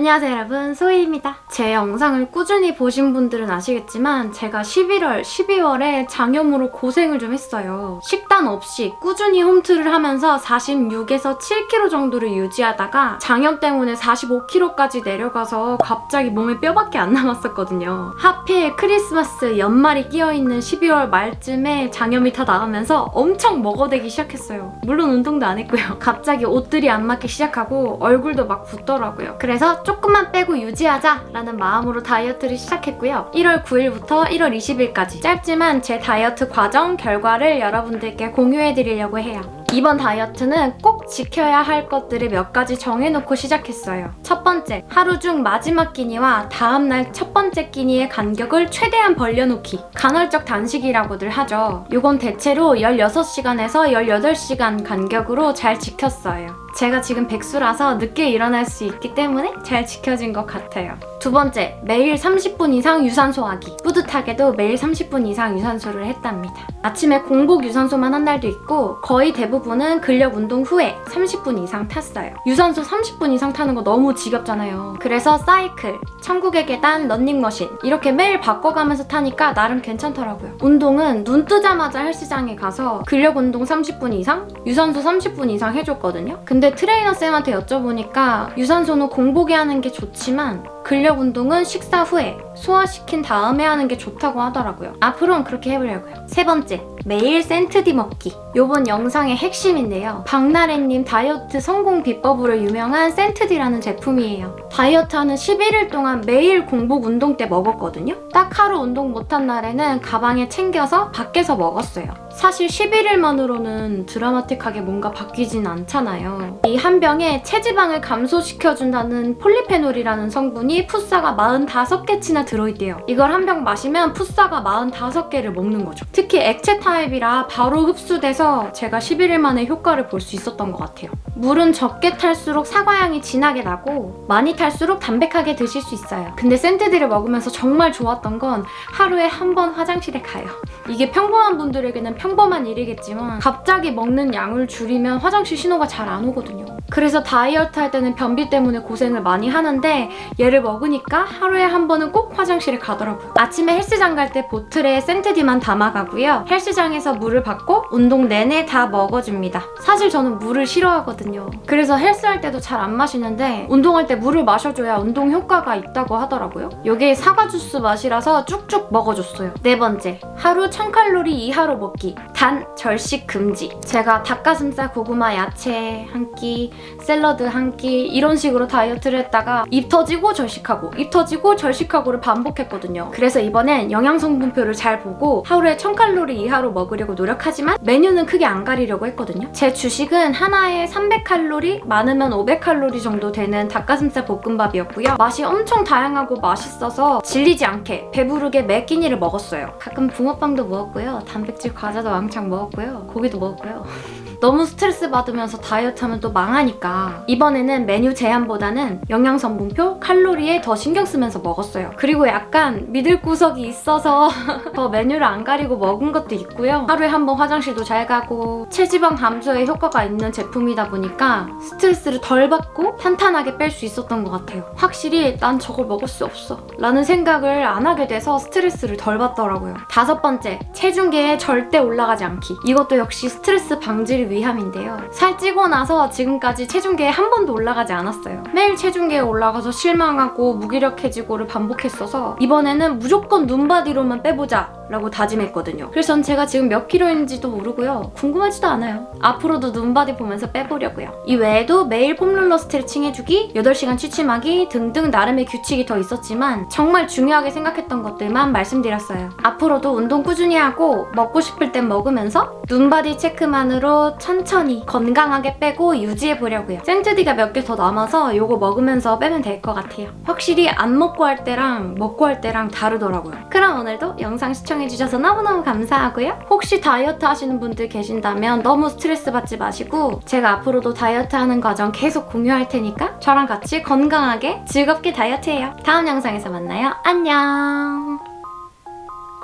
안녕하세요 여러분 소희입니다. 제 영상을 꾸준히 보신 분들은 아시겠지만 제가 11월, 12월에 장염으로 고생을 좀 했어요. 식단 없이 꾸준히 홈트를 하면서 46에서 7kg 정도를 유지하다가 장염 때문에 45kg까지 내려가서 갑자기 몸에 뼈밖에 안 남았었거든요. 하필 크리스마스 연말이 끼어있는 12월 말쯤에 장염이 다 나가면서 엄청 먹어대기 시작했어요. 물론 운동도 안 했고요. 갑자기 옷들이 안 맞기 시작하고 얼굴도 막 붓더라고요. 그래서 조금만 빼고 유지하자라는 마음으로 다이어트를 시작했고요. 1월 9일부터 1월 20일까지 짧지만 제 다이어트 과정 결과를 여러분들께 공유해 드리려고 해요. 이번 다이어트는 꼭 지켜야 할 것들을 몇 가지 정해놓고 시작했어요. 첫 번째, 하루 중 마지막 끼니와 다음날 첫 번째 끼니의 간격을 최대한 벌려놓기. 간헐적 단식이라고들 하죠. 이건 대체로 16시간에서 18시간 간격으로 잘 지켰어요. 제가 지금 백수라서 늦게 일어날 수 있기 때문에 잘 지켜진 것 같아요. 두 번째, 매일 30분 이상 유산소 하기. 뿌듯하게도 매일 30분 이상 유산소를 했답니다. 아침에 공복 유산소만 한 날도 있고 거의 대부분은 근력 운동 후에 30분 이상 탔어요. 유산소 30분 이상 타는 거 너무 지겹잖아요. 그래서 사이클, 천국의 계단, 런닝머신 이렇게 매일 바꿔가면서 타니까 나름 괜찮더라고요. 운동은 눈 뜨자마자 헬스장에 가서 근력 운동 30분 이상, 유산소 30분 이상 해줬거든요. 근데 트레이너 쌤한테 여쭤보니까 유산소는 공복에 하는 게 좋지만 근력 운동은 식사 후에 소화시킨 다음에 하는 게 좋다고 하더라고요. 앞으로는 그렇게 해보려고요. 세 번째, 매일 센트디 먹기. 요번 영상의 핵심인데요. 박나래님 다이어트 성공 비법으로 유명한 센트디라는 제품이에요. 다이어트하는 11일 동안 매일 공복 운동 때 먹었거든요. 딱 하루 운동 못한 날에는 가방에 챙겨서 밖에서 먹었어요. 사실 11일만으로는 드라마틱하게 뭔가 바뀌진 않잖아요. 이 한 병에 체지방을 감소시켜준다는 폴리페놀이라는 성분이 풋사가 45개치나 들어있대요. 이걸 한 병 마시면 풋사가 45개를 먹는 거죠. 특히 액체 타입이라 바로 흡수돼서 제가 11일 만에 효과를 볼 수 있었던 것 같아요. 물은 적게 탈수록 사과향이 진하게 나고 많이 탈수록 담백하게 드실 수 있어요. 근데 센트디를 먹으면서 정말 좋았던 건 하루에 한 번 화장실에 가요. 이게 평범한 분들에게는 평 범한 일이겠지만 갑자기 먹는 양을 줄이면 화장실 신호가 잘 안 오거든요. 그래서 다이어트 할 때는 변비 때문에 고생을 많이 하는데 얘를 먹으니까 하루에 한 번은 꼭 화장실에 가더라고요. 아침에 헬스장 갈 때 보틀에 센트디만 담아가고요. 헬스장에서 물을 받고 운동 내내 다 먹어줍니다. 사실 저는 물을 싫어하거든요. 그래서 헬스할 때도 잘 안 마시는데 운동할 때 물을 마셔줘야 운동 효과가 있다고 하더라고요. 이게 사과 주스 맛이라서 쭉쭉 먹어줬어요. 네 번째, 하루 1000칼로리 이하로 먹기. 단 절식 금지. 제가 닭가슴살, 고구마, 야채 한 끼, 샐러드 한 끼 이런 식으로 다이어트를 했다가 입 터지고 절식하고 입 터지고 절식하고를 반복했거든요. 그래서 이번엔 영양 성분표를 잘 보고 하루에 1000칼로리 이하로 먹으려고 노력하지만 메뉴는 크게 안 가리려고 했거든요. 제 주식은 하나에 300칼로리, 많으면 500칼로리 정도 되는 닭가슴살 볶음밥이었고요. 맛이 엄청 다양하고 맛있어서 질리지 않게 배부르게 매 끼니를 먹었어요. 가끔 붕어빵도 먹었고요. 단백질 과자도 왕창 먹었고요. 고기도 먹었고요. 너무 스트레스 받으면서 다이어트 하면 또 망하니까 이번에는 메뉴 제한보다는 영양 성분표, 칼로리에 더 신경 쓰면서 먹었어요. 그리고 약간 믿을 구석이 있어서 더 메뉴를 안 가리고 먹은 것도 있고요. 하루에 한 번 화장실도 잘 가고 체지방 감소에 효과가 있는 제품이다 보니까 스트레스를 덜 받고 탄탄하게 뺄 수 있었던 것 같아요. 확실히 난 저걸 먹을 수 없어 라는 생각을 안 하게 돼서 스트레스를 덜 받더라고요. 다섯 번째, 체중계에 절대 올라가지 않기. 이것도 역시 스트레스 방지를 위함인데요. 살찌고 나서 지금까지 체중계에 한 번도 올라가지 않았어요. 매일 체중계에 올라가서 실망하고 무기력해지고를 반복했어서 이번에는 무조건 눈바디로만 빼보자 라고 다짐했거든요. 그래서 전 제가 지금 몇 킬로인지도 모르고요. 궁금하지도 않아요. 앞으로도 눈바디 보면서 빼보려고요. 이 외에도 매일 폼롤러 스트레칭 해주기, 8시간 취침하기 등등 나름의 규칙이 더 있었지만 정말 중요하게 생각했던 것들만 말씀드렸어요. 앞으로도 운동 꾸준히 하고 먹고 싶을 땐 먹으면서 눈바디 체크만으로 천천히 건강하게 빼고 유지해 보려고요. 센트디가 몇 개 더 남아서 요거 먹으면서 빼면 될 것 같아요. 확실히 안 먹고 할 때랑 먹고 할 때랑 다르더라고요. 그럼 오늘도 영상 시청해주셔서 너무너무 감사하고요. 혹시 다이어트 하시는 분들 계신다면 너무 스트레스 받지 마시고 제가 앞으로도 다이어트 하는 과정 계속 공유할 테니까 저랑 같이 건강하게 즐겁게 다이어트해요. 다음 영상에서 만나요. 안녕.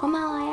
고마워요.